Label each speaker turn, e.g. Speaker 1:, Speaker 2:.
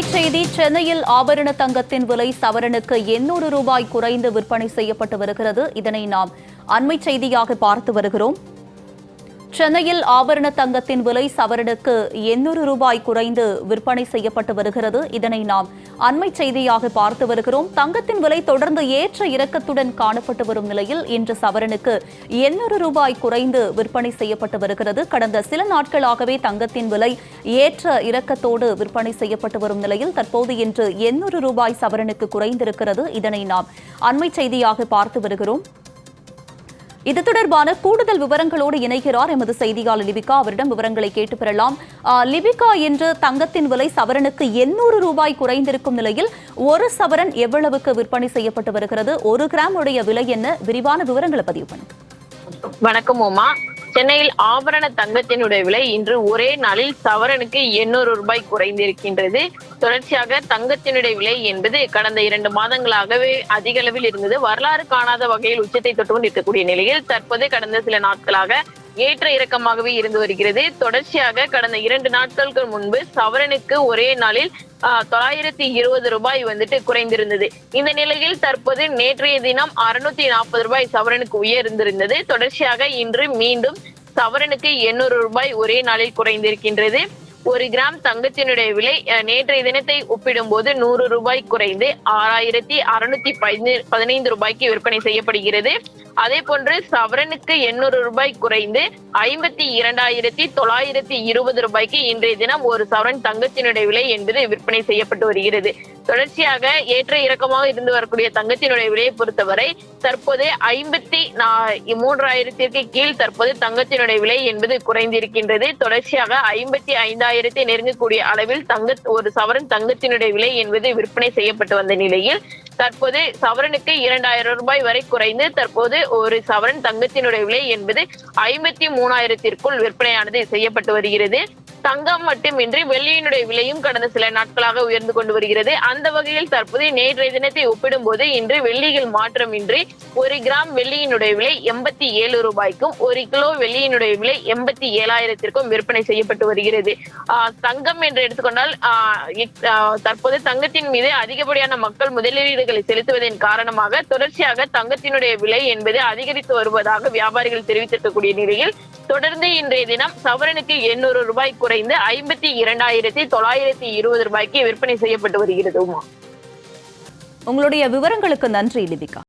Speaker 1: செய்தி சென்னையில் ஆபரண தங்கத்தின் விலை சவரனுக்கு எண்ணூறு ரூபாய் குறைந்து விற்பனை செய்யப்பட்டு வருகிறது. இதனை நாம் அண்மை செய்தியாக பார்த்து வருகிறோம். சென்னையில் ஆபரண தங்கத்தின் விலை சவரனுக்கு எண்ணூறு ரூபாய் குறைந்து விற்பனை செய்யப்பட்டு வருகிறது. இதனை நாம் அண்மை செய்தியாக பார்த்து வருகிறோம். தங்கத்தின் விலை தொடர்ந்து ஏற்ற இறக்கத்துடன் காணப்பட்டு வரும் நிலையில் இன்று சவரனுக்கு எண்ணூறு ரூபாய் குறைந்து விற்பனை செய்யப்பட்டு வருகிறது. கடந்த சில நாட்களாகவே தங்கத்தின் விலை ஏற்ற இறக்கத்தோடு விற்பனை செய்யப்பட்டு வரும் நிலையில் தற்போது இன்று எண்ணூறு ரூபாய் சவரனுக்கு குறைந்திருக்கிறது. இதனை நாம் அண்மை செய்தியாக பார்த்து வருகிறோம். இது தொடர்பான கூடுதல் விவரங்களோடு இணைகிறார் எமது செய்தியாளர் லிபிகா. அவரிடம் விவரங்களை கேட்டு பெறலாம். லிபிகா இன்று தங்கத்தின் விலை சவரனுக்கு எண்ணூறு ரூபாய் குறைந்திருக்கும் நிலையில் ஒரு சவரன் எவ்வளவுக்கு விற்பனை செய்யப்பட்டு வருகிறது? ஒரு கிராம் உடைய விலை என்ன? விரிவான விவரங்களை பதிவு பண்ணுங்க.
Speaker 2: வணக்கம் ஓமா சென்னையில் ஆபரண தங்கத்தினுடைய விலை இன்று ஒரே நாளில் சவரனுக்கு எண்ணூறு ரூபாய் குறைந்திருக்கின்றது. தொடர்ச்சியாக தங்கத்தினுடைய விலை என்பது கடந்த இரண்டு மாதங்களாகவே அதிக அளவில் இருந்தது. வரலாறு காணாத வகையில் உச்சத்தை தொட்டு கொண்டு இருக்கக்கூடிய நிலையில் தற்போது கடந்த சில நாட்களாக ஏற்ற இறக்கமாகவே இருந்து வருகிறது. தொடர்ச்சியாக கடந்த இரண்டு நாட்களுக்கு முன்பு சவரனுக்கு ஒரே நாளில் ஆஹ், தொள்ளாயிரத்தி இருபது ரூபாய் வந்துட்டு குறைந்திருந்தது. இந்த நிலையில் தற்போது நேற்றைய தினம் அறுநூத்தி நாற்பது ரூபாய் சவரனுக்கு உயர்ந்திருந்தது. தொடர்ச்சியாக இன்று மீண்டும் சவரனுக்கு எண்ணூறு ரூபாய் ஒரே நாளில் குறைந்திருக்கின்றது. ஒரு கிராம் தங்கத்தினுடைய விலை நேற்றைய தினத்தை ஒப்பிடும்போது நூறு ரூபாய் குறைந்து ஆறாயிரத்தி அறுநூத்தி பதினைந்து ரூபாய்க்கு விற்பனை செய்யப்படுகிறது. அதே போன்று சவரனுக்கு எண்ணூறு ரூபாய் குறைந்து ஐம்பத்தி இரண்டாயிரத்தி தொள்ளாயிரத்தி இருபது ரூபாய்க்கு இன்றைய தினம் ஒரு சவரன் தங்கத்தினுடைய விலை என்பது விற்பனை செய்யப்பட்டு வருகிறது. தொடர்ச்சியாக ஏற்ற இறக்கமாக இருந்து வரக்கூடிய தங்கத்தினுடைய விலையை பொறுத்தவரை தற்போது ஐம்பத்தி மூன்றாயிரத்திற்கு கீழ் தற்போது தங்கத்தினுடைய விலை என்பது குறைந்திருக்கின்றது. தொடர்ச்சியாக ஐம்பத்தி ஐந்தாயிரம் ஐந்தாயிரத்தை நெருங்கக்கூடிய அளவில் தங்க ஒரு சவரன் தங்கத்தினுடைய விலை என்பது விற்பனை செய்யப்பட்டு வந்த நிலையில் தற்போது சவரனுக்கு இரண்டாயிரம் ரூபாய் வரை குறைந்து தற்போது ஒரு சவரன் தங்கத்தினுடைய விலை என்பது ஐம்பத்தி மூணாயிரத்திற்குள் விற்பனையானது செய்யப்பட்டு வருகிறது. தங்கம் மட்டுமின்றி வெள்ளியினுடைய விலையும் கடந்த சில நாட்களாக உயர்ந்து கொண்டு வருகிறது. அந்த வகையில் தற்போது நேற்றைய தினத்தை ஒப்பிடும் போது இன்று வெள்ளியில் மாற்றமின்றி ஒரு கிராம் வெள்ளியினுடைய விலை எண்பத்தி ஏழு ரூபாய்க்கும் ஒரு கிலோ வெள்ளியினுடைய விலை எண்பத்தி ஏழாயிரத்திற்கும் விற்பனை செய்யப்பட்டு வருகிறது. தங்கம் என்று எடுத்துக்கொண்டால் தற்போது தங்கத்தின் மீது அதிகப்படியான மக்கள் முதலீடுகளை செலுத்துவதன் காரணமாக தொடர்ச்சியாக தங்கத்தினுடைய விலை என்பது அதிகரித்து வருவதாக வியாபாரிகள் தெரிவித்திருக்கக்கூடிய நிலையில் தொடர்ந்து இன்றைய தினம் சவரனுக்கு எண்ணூறு ரூபாய் குறை குறைந்து ஐம்பத்தி இரண்டாயிரத்தி தொள்ளாயிரத்தி இருபது ரூபாய்க்கு விற்பனை செய்யப்பட்டு வருகிறது உமா.
Speaker 1: உங்களுடைய விவரங்களுக்கு நன்றி லிபிகா.